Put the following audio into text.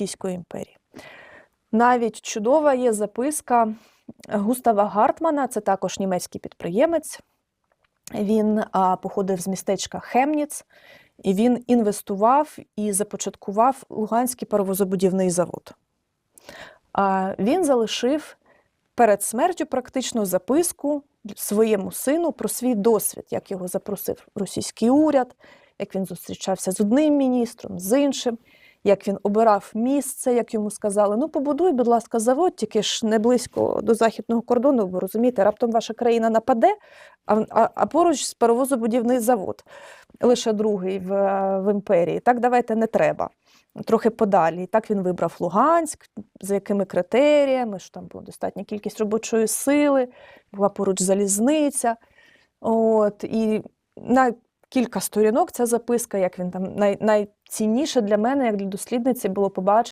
Російської імперії. Навіть чудова є записка Густава Гартмана, це також німецький підприємець. Він а, походив з містечка Хемніц, і він інвестував і започаткував Луганський паровозобудівний завод. А, він залишив перед смертю практично записку своєму сину про свій досвід, як його запросив російський уряд, як він зустрічався з одним міністром, з іншим, як він обирав місце, як йому сказали: ну побудуй, будь ласка, завод, тільки ж не близько до західного кордону, бо розумієте, раптом ваша країна нападе, а, а, а поруч з паровозобудівний завод, лише другий в, в імперії. Так давайте не треба. Трохи подалі. Так він вибрав Луганськ, за якими критеріями, що там була достатня кількість робочої сили, була поруч залізниця. От, і на кілька сторінок ця записка, як він там най, найцінніше для мене, як для дослідниці, було побачити.